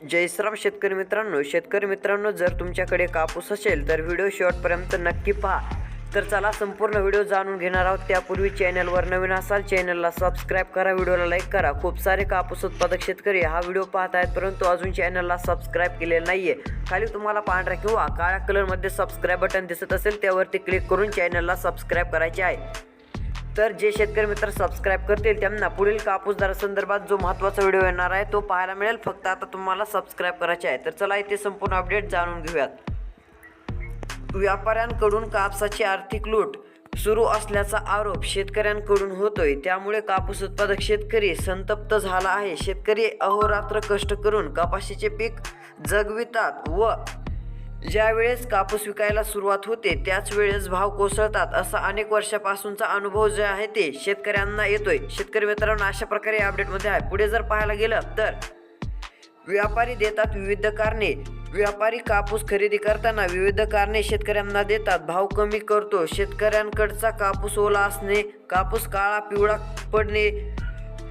जयश्राम शेतकरी मित्रांनो शेतकरी मित्रांनो जर तुमच्याकडे कापूस असेल तर व्हिडिओ शेवटपर्यंत नक्की पहा. तर चला संपूर्ण व्हिडिओ जाणून घेणार आहोत. त्यापूर्वी चॅनलवर नवीन असाल चॅनलला सबस्क्राईब करा व्हिडिओला लाईक करा. खूप सारे कापूस उत्पादक शेतकरी हा व्हिडिओ पाहत आहेत परंतु अजून चॅनलला सबस्क्राईब केलेलं आहे खाली तुम्हाला पांढऱ्या किंवा काळ्या कलरमध्ये सबस्क्राईब बटन दिसत असेल त्यावरती क्लिक करून चॅनलला सबस्क्राईब करायचे आहे. तर जे शेतकरी मित्र सबस्क्राईब करतील त्यांना पुढील कापूस दरासंदर्भात जो महत्त्वाचा व्हिडिओ येणार आहे तो पाहायला मिळेल. फक्त आता तुम्हाला सबस्क्राईब करायचे आहे. तर चला इथे संपूर्ण अपडेट जाणून घेऊयात. व्यापाऱ्यांकडून कापसाची आर्थिक लूट सुरू असल्याचा आरोप शेतकऱ्यांकडून होतोय. त्यामुळे कापूस उत्पादक शेतकरी संतप्त झाला आहे. शेतकरी अहोरात्र कष्ट करून कपाशीचे पीक जगवितात व ज्या वेळेस कापूस विकायला सुरुवात होते त्याच वेळेस भाव कोसळतात असा अनेक वर्षापासूनचा अनुभव जे आहे ते शेतकऱ्यांना येतोय. शेतकरी मित्रांनो अशा प्रकारे अपडेटमध्ये आहे. पुढे जर पाहायला गेलं तर व्यापारी देतात विविध कारणे. व्यापारी कापूस खरेदी करताना विविध कारणे शेतकऱ्यांना देतात. भाव कमी करतो. शेतकऱ्यांकडचा कापूस ओला असणे कापूस काळा पिवळा पडणे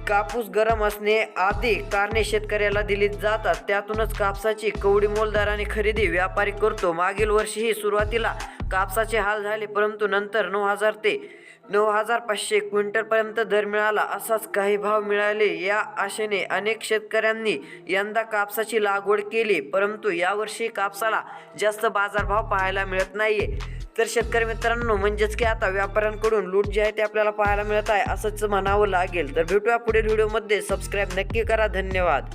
कापूस गरम असणे आदी कारणे शेतकऱ्याला दिली जातात. त्यातूनच कापसाची कवडी मोलदाराने खरेदी व्यापारी करतो. मागील वर्षीही सुरुवातीला कापसाचे हाल झाले परंतु नंतर नऊ हजार ते नऊ हजार पाचशे क्विंटलपर्यंत दर मिळाला. असाच काही भाव मिळाले. या आशेने अनेक शेतकऱ्यांनी यंदा कापसाची लागवड केली परंतु यावर्षी कापसाला जास्त बाजारभाव पाहायला मिळत नाहीये. तर शेतकरी मित्रांनो म्हणजेच की आता व्यापाऱ्यांकडून लूट जी आहे ते आपल्याला पाहायला मिळत आहे असंच म्हणावं लागेल. तर भेटूया पुढील व्हिडिओमध्ये. सबस्क्राईब नक्की करा. धन्यवाद.